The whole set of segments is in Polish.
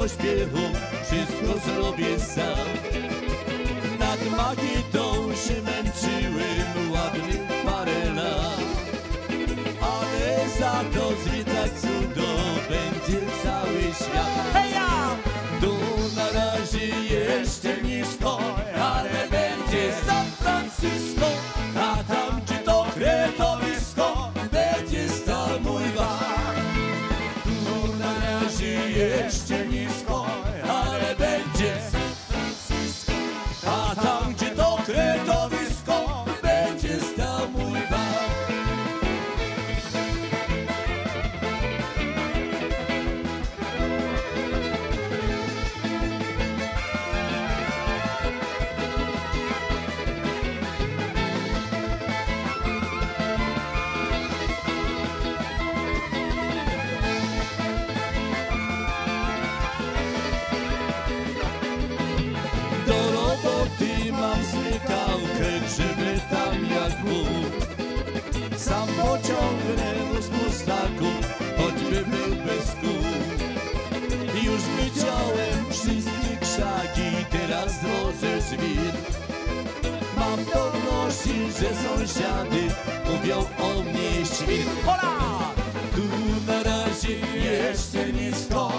pośpiechu wszystko zrobię sam. Nad magietą się męczyłem ładnych parę lat, ale za to zwiedzać cudo będzie cały świat. Heja! Tu na razie jeszcze nisko, ale będzie San Francisco. radości, że sąsiady mówią o mnie świr. Hola! Tu na razie jeszcze nic to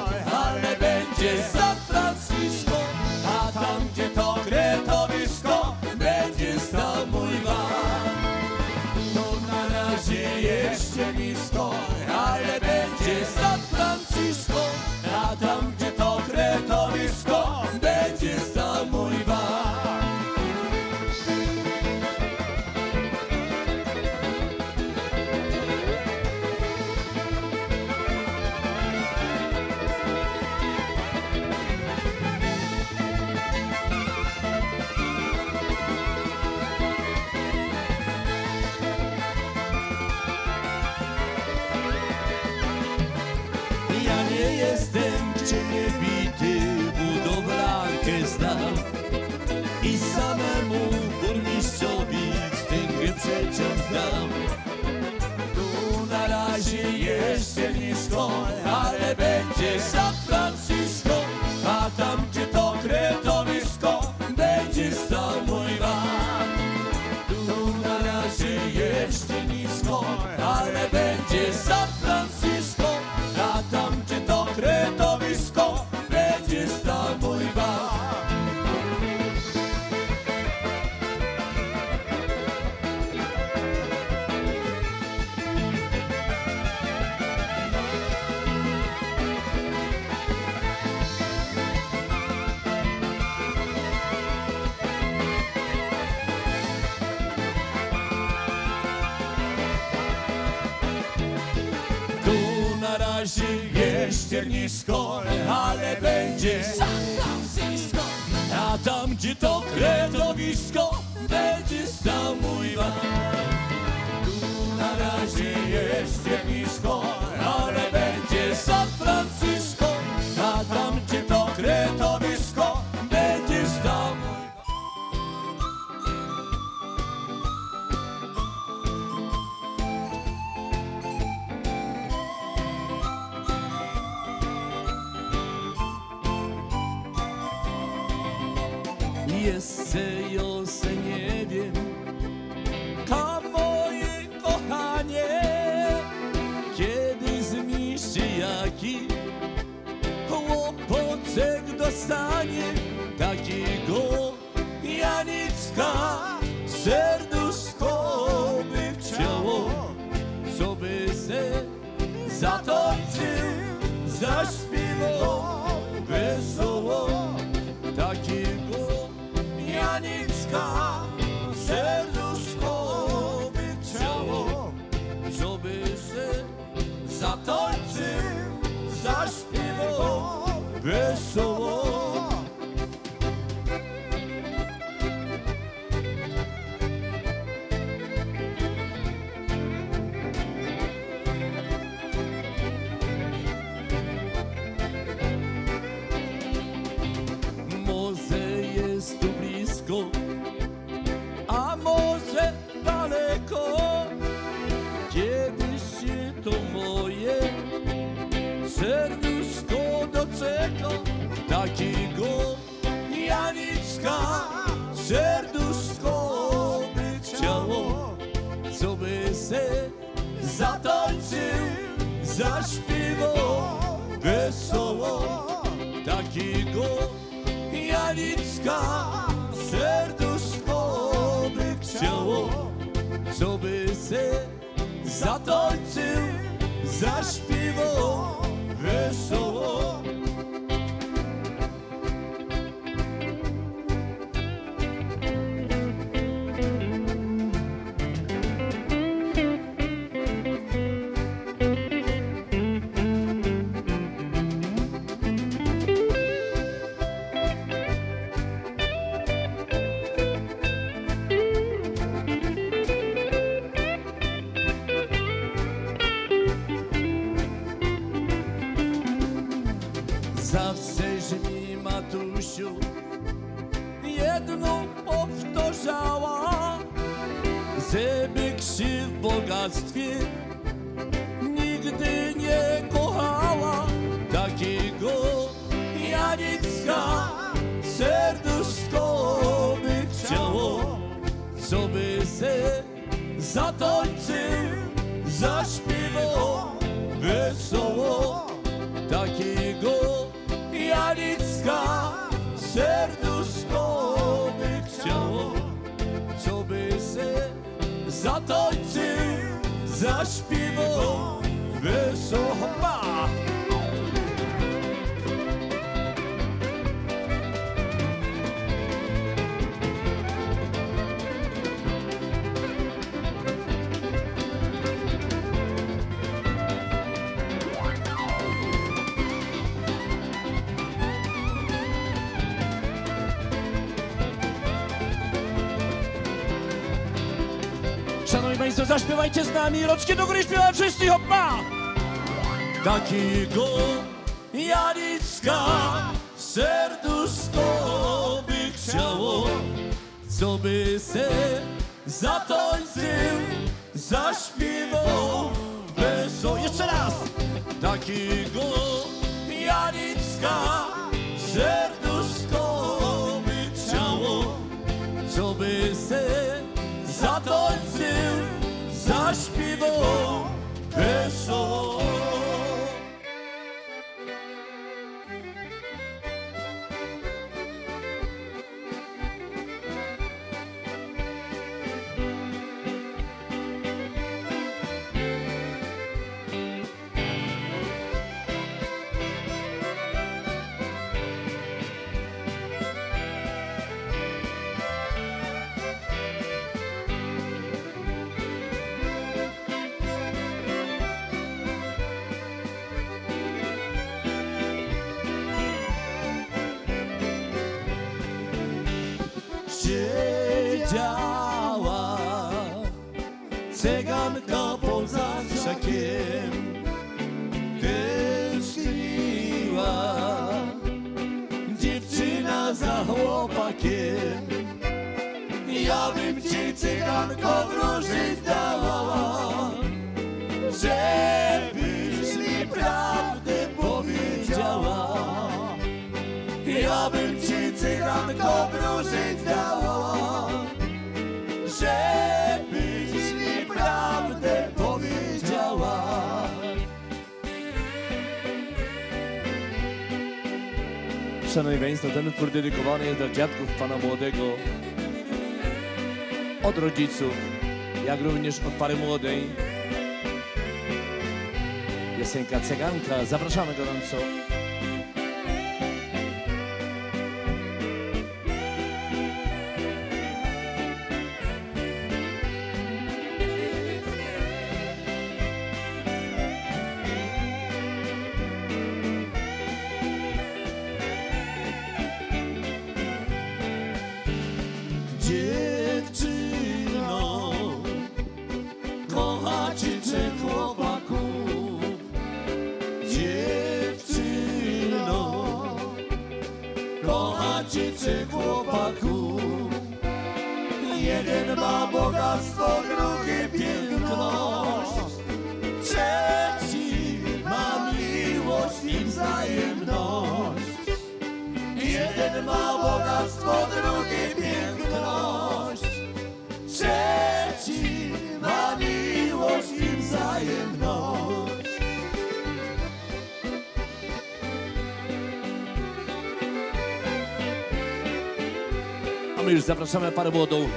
jestem, czy nie biję. na razie jeszcze nisko, ale będzie San Francisco. A tam, gdzie to kretowisko, będzie sam mój Tu na razie jeszcze nisko, se zatańczył, zaśpiewał wesoło. Takiego Janicka serduszko by chciało, co by se zatańczył, zaśpiewał wesoło. Zawsze mi matusiu. Jedno powtarzała, żeby krzy w bogactwie nigdy nie kochała. Takiego Janicka serduszko by chciało, co by se zatańczył, zaśpiewał zatańczył, zaśpiewał wesoło. Państwo, zaśpiewajcie z nami, roczki do góry śpiewa wszyscy, hoppa! takiego Janicka serduszko by chciało, co by se zatańczył, zaśpiewał wesoło. Jeszcze raz! Takiego Janicka serduszko zaśpiewał wesoło. Siedziała cyganka poza krzakiem tęskniła. Dziewczyna za chłopakiem. Ja bym ci cyganko wróżyć dała żebyś mi prawdę powiedziała. Ja bym ci cyganko wróżyć dała, żebyś mi prawdę powiedziała. Szanowni Państwo, ten utwór dedykowany jest dla dziadków Pana Młodego, od rodziców, jak również od pary młodej. Piosenka Ceganka, zapraszamy gorąco. Kochacie czy chłopaków? Jeden ma bogactwo, drugi piękność, trzeci ma miłość i wzajemność. bogactwo, drugi piękność, A my już zapraszamy parę młodą.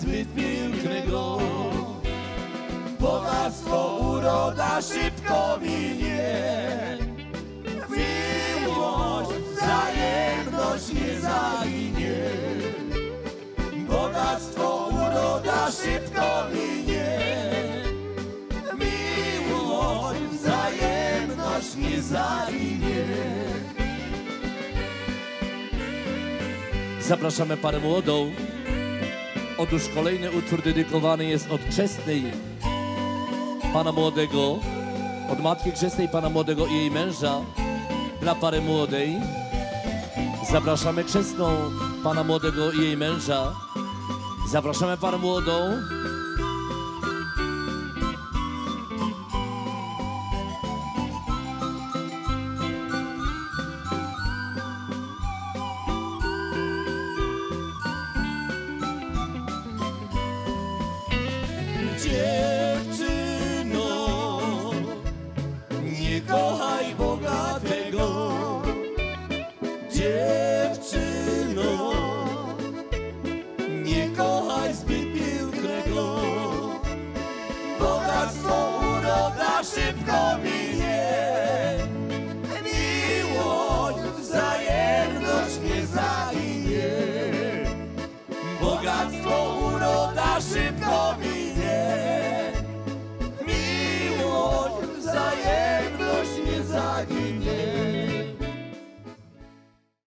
Zbyt pięknego. Bogactwo, uroda szybko minie. Miłość, wzajemność nie zaginie. Bogactwo, uroda szybko minie. Miłość, wzajemność nie zaginie. Zapraszamy parę młodą. Otóż kolejny utwór dedykowany jest od chrzestnej pana młodego, od matki chrzestnej pana młodego i jej męża dla pary młodej. Zapraszamy chrzestną pana młodego i jej męża. Zapraszamy parę młodą.